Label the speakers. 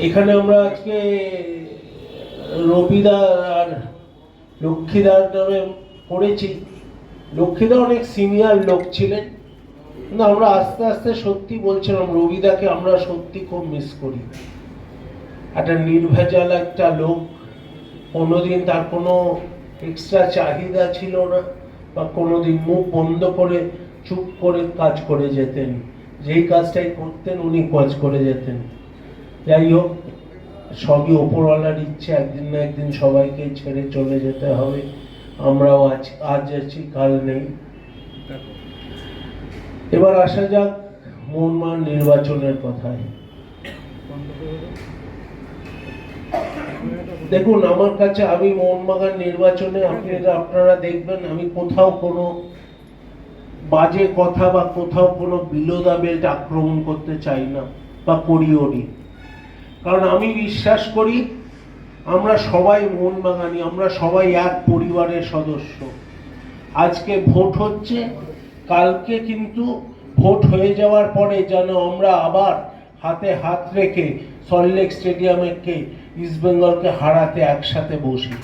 Speaker 1: এখানে আমরা আজকে রবিদা আর লক্ষ্মীদার নামে পড়েছি। লক্ষ্মীদা অনেক সিনিয়র লোক ছিলেন, কিন্তু আমরা আস্তে আস্তে সত্যি বলছিলাম, রবিদাকে আমরা সত্যি খুব মিস করি। একটা নির্ভেজাল একটা লোক, কোনোদিন তার কোনো এক্সট্রা চাহিদা ছিল না, বা কোনোদিন মুখ বন্ধ করে চুপ করে কাজ করে যেতেন। যেই কাজটাই করতেন, উনি কাজ করে যেতেন। যাই হোক সবই ওপরওয়ালার ইচ্ছে, একদিন না একদিন সবাইকে ছেড়ে চলে যেতে হবে। আমরাও আজ আজ আছি, কাল নেই। এবার আসা যাক মোহনমান নির্বাচনের কথায়। দেখুন, আমার কাছে আমি মোহনবাগান নির্বাচনে আপনারা আপনারা দেখবেন, আমি কোথাও কোনো বাজে কথা বা কোথাও কোনো বিলোদা বেল্ট আক্রমণ করতে চাই না, বা করিও নি। কারণ আমি বিশ্বাস করি, আমরা সবাই মোহনবাগানি আমরা সবাই এক পরিবারের সদস্য। আজকে ভোট হচ্ছে, কালকে কিন্তু ভোট হয়ে যাওয়ার পরে যেন আমরা আবার হাতে হাত রেখে সল্টলেক স্টেডিয়ামে ইস্টবেঙ্গলকে হারাতে একসাথে বসি।